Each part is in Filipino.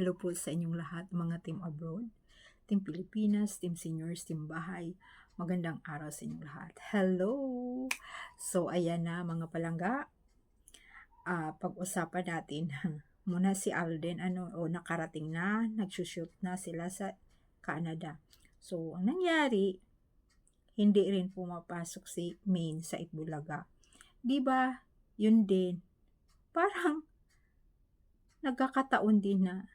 Hello po sa inyong lahat, mga team abroad, team Pilipinas, team seniors, team bahay. Magandang araw sa inyong lahat. Hello! So, ayan na mga palangga. Ah, pag-usapan natin muna si Alden, ano, o nakarating na, nagsushoot na sila sa Canada. So, ang nangyari, hindi rin pumapasok si Maine sa Itbulaga. 'Di ba? Yun din. Parang nagkakataon din na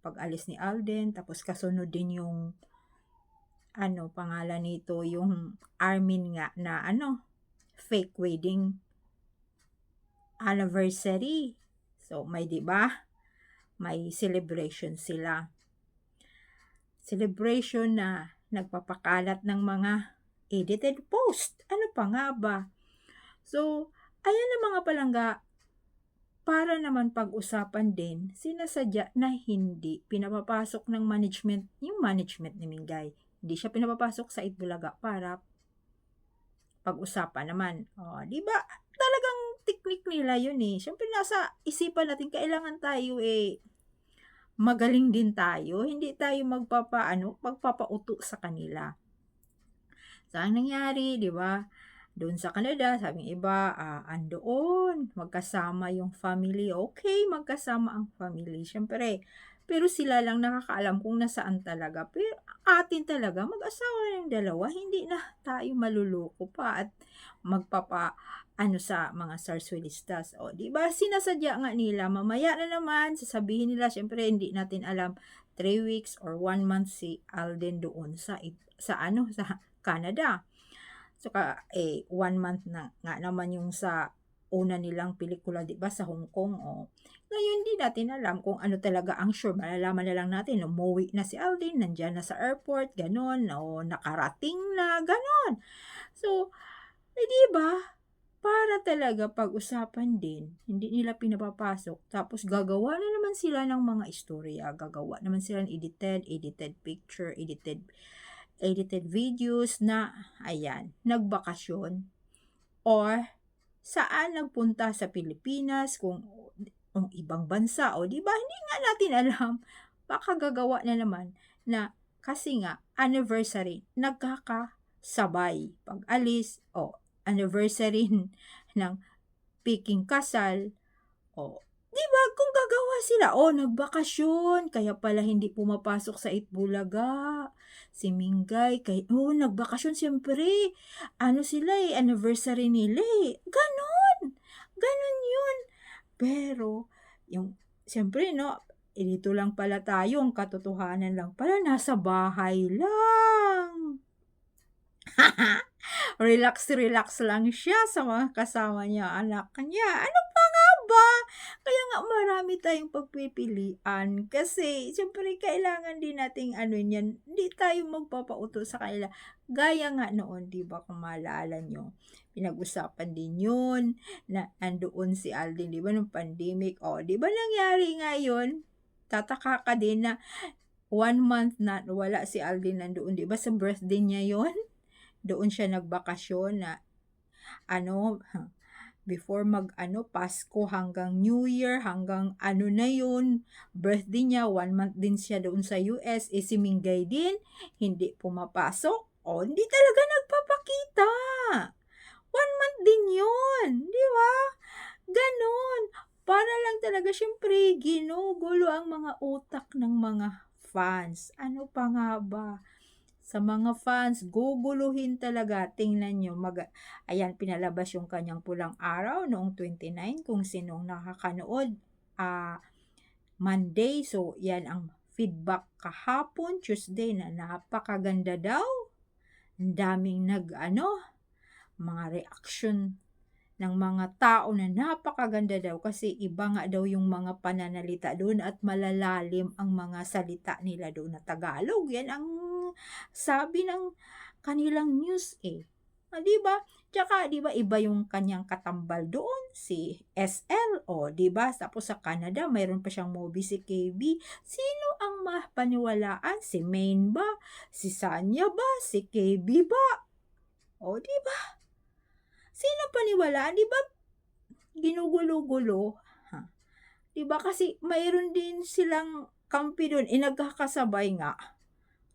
pag-alis ni Alden, tapos kasunod din yung ano, pangalan nito, yung Armin nga na ano, fake wedding anniversary. So, may 'di ba? May celebration sila. Celebration na nagpapakalat ng mga edited post. Ano pa nga ba? So, ayan na mga palangga, para naman pag-usapan din, sinasadya na hindi pinapapasok ng management, yung management ni Mingay. Hindi siya pinapapasok sa Itbulaga para pag-usapan naman. O, di ba? Talagang technique nila yun eh. Siyempre nasa isipan natin, kailangan tayo eh, magaling din tayo. Hindi tayo magpapaano, magpapauto sa kanila. So, ang nangyari, di ba? Doon sa Canada, sabing iba, ah, andoon, magkasama yung family. Okay, magkasama ang family. Siyempre, pero sila lang nakakaalam kung nasaan talaga. Pero atin talaga, mag-asawa ng dalawa, hindi na tayo maluloko pa at magpapa ano sa mga sarsuelistas. O, di ba? Sinasadya nga nila, mamaya na naman, sasabihin nila, syempre hindi natin alam, 3 weeks or 1 month si Alden doon sa sa ano sa Canada. So ka eh 1 month na nga naman yung sa una nilang pelikula, 'di ba, sa Hong Kong. O. Ngayon di natin alam kung ano talaga ang sure. Malalaman na lang natin, umuwi na si Alden, nandiyan na sa airport, ganon, o nakarating na, ganon. So, eh, di ba? para talaga pag-usapan din, hindi nila pinapapasok. Tapos gagawa na naman sila ng mga istorya, gagawa naman sila ng edited, edited picture, edited edited videos na ayan, nagbakasyon. Or saan nagpunta sa Pilipinas kung kung ibang bansa? O di ba? Hindi nga natin alam. Baka gagawa na naman na kasi nga anniversary nagkakasabay. Pag alis o anniversary ng piking kasal, o, di ba, kung gagawa sila, o, nagbakasyon, kaya pala hindi pumapasok sa Itbulaga, si Mingay, kay, oh, nagbakasyon, siyempre, ano sila eh, anniversary nila eh, ganon, ganon yun, pero, yung, siyempre, no, eh, dito lang pala tayo, ang katotohanan lang pala, nasa bahay lang. relax, relax lang siya sa mga kasama niya, anak niya. Ano ba? Kaya nga marami tayong pagpipilian kasi siyempre kailangan din nating ano niyan, hindi tayo magpapauto sa kanila. Gaya nga noon, di ba kung maalala nyo, pinag-usapan din yun na andoon si Alden, di ba, nung pandemic. O, di ba nangyari ngayon? Tataka ka din na one month na wala si Alden nandoon, di ba, sa birthday niya yon doon siya nagbakasyon na ano before mag ano Pasko hanggang New Year hanggang ano na yun birthday niya one month din siya doon sa US eh si Mingay din hindi pumapasok. O hindi talaga nagpapakita. One month din yun di ba? Ganon. Para lang talaga syempre ginugulo ang mga utak ng mga fans. Ano pa nga ba sa mga fans, guguluhin talaga. Tingnan nyo, mag, ayan, pinalabas yung kanyang pulang araw noong 29, kung sinong nakakanood. Uh, Monday, so yan ang feedback kahapon, Tuesday, na napakaganda daw. Ang daming nag, ano, mga reaction ng mga tao na napakaganda daw kasi iba nga daw yung mga pananalita doon at malalalim ang mga salita nila doon na Tagalog. Yan ang sabi ng kanilang news eh. Ah, 'di ba? Tsaka 'di ba iba yung kanyang katambal doon si SL o 'di ba? Tapos sa Canada mayroon pa siyang movie si KB. Sino ang mapaniwalaan? Si Maine ba? Si Sanya ba? Si KB ba? O 'di ba? Sino paniwalaan? 'Di ba? Ginugulo-gulo. Ha? 'Di ba kasi mayroon din silang kampi dun, eh, nagkakasabay nga.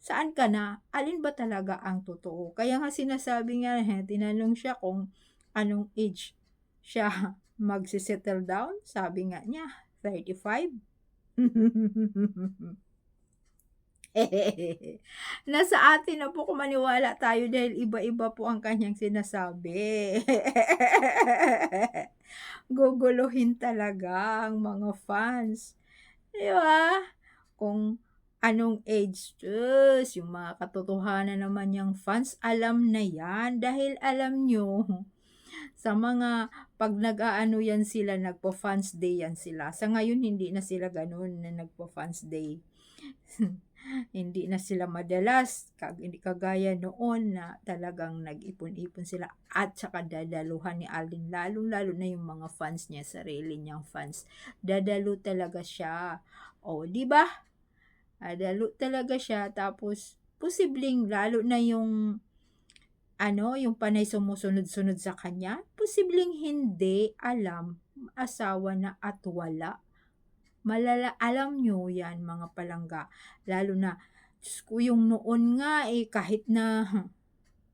Saan ka na? Alin ba talaga ang totoo? Kaya nga sinasabi nga, eh, tinanong siya kung anong age siya magse-settle down, sabi nga niya 35. Nasa atin na po kung maniwala tayo dahil iba-iba po ang kanyang sinasabi. Guguluhin talaga ang mga fans, 'di ba? Kung anong age, Diyos, yung mga katotohanan naman niyang fans alam na 'yan dahil alam niyo sa mga 'pag nag-aano 'yan sila, nagfa-fans day 'yan sila. Sa ngayon hindi na sila gano'n na nagfa-fans day. Hindi na sila madalas, kag hindi kagaya noon na talagang nag-ipon-ipon sila at saka dadaluhan ni Alden, lalong-lalo na yung mga fans niya, sarili niyang fans. Dadalo talaga siya. O, 'di ba? Dadalo talaga siya tapos posibleng lalo na yung ano, yung panay sumusunod-sunod sa kanya, posibleng hindi alam, asawa na at wala. Malala alam niyo 'yan mga palangga, lalo na ko yung noon nga, eh, kahit na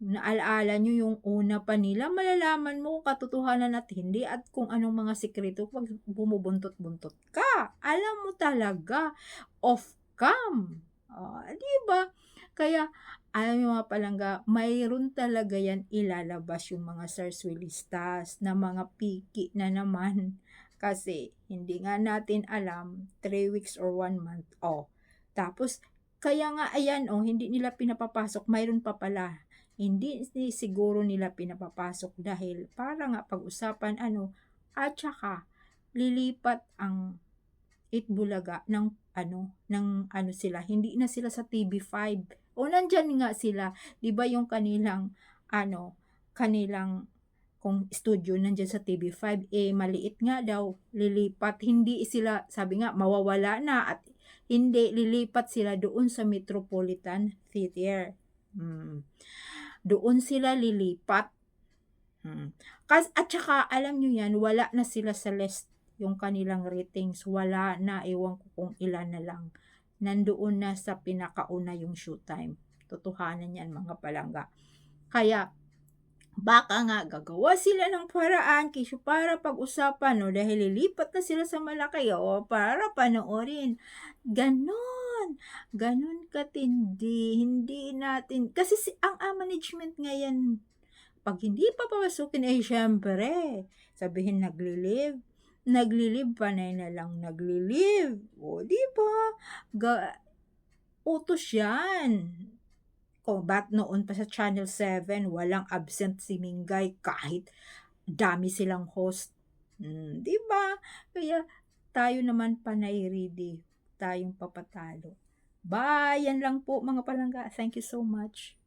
naalaala niyo yung una pa nila, malalaman mo kung katotohanan at hindi at kung anong mga sikreto 'pag bumubuntot-buntot ka. Alam mo talaga, off cam. Oh, 'di ba? Kaya alam niyo mga palangga, mayroon talaga 'yan ilalabas yung mga sarswilistas na mga piki na naman. Kasi hindi nga natin alam 3 weeks or 1 month, oh. Tapos kaya nga ayan, oh, hindi nila pinapapasok, mayroon pa pala. Hindi siguro nila pinapapasok dahil para nga pag-usapan ano at saka lilipat ang Itbulaga ng ano, ng ano sila, hindi na sila sa TV5. O nandiyan nga sila, 'di ba yung kanilang ano, kanilang kung studio nandiyan sa TV5, eh maliit nga daw, lilipat. Hindi sila, sabi nga, mawawala na at hindi, lilipat sila doon sa Metropolitan Theater. Hmm. Doon sila lilipat. Hmm. Kas, at saka, alam nyo yan, wala na sila sa list yung kanilang ratings. Wala na, ewan ko kung ilan na lang. Nandoon na sa pinakauna yung showtime. Totohanan yan mga palangga. Kaya, baka nga gagawa sila ng paraan kisyo para pag-usapan no dahil lilipat na sila sa Malaki o para panoorin ganon ganon katindi hindi natin kasi si, ang ah, management ngayon pag hindi pa papasukin eh syempre sabihin nagli-live naglilive panay na lang naglilive. O, di ba? Ga utos yan. O, ba't noon pa sa Channel 7, walang absent si Mingay kahit dami silang host. Hmm, di ba? Kaya tayo naman panay ready. Tayong papatalo. Bye! Yan lang po mga palangga. Thank you so much.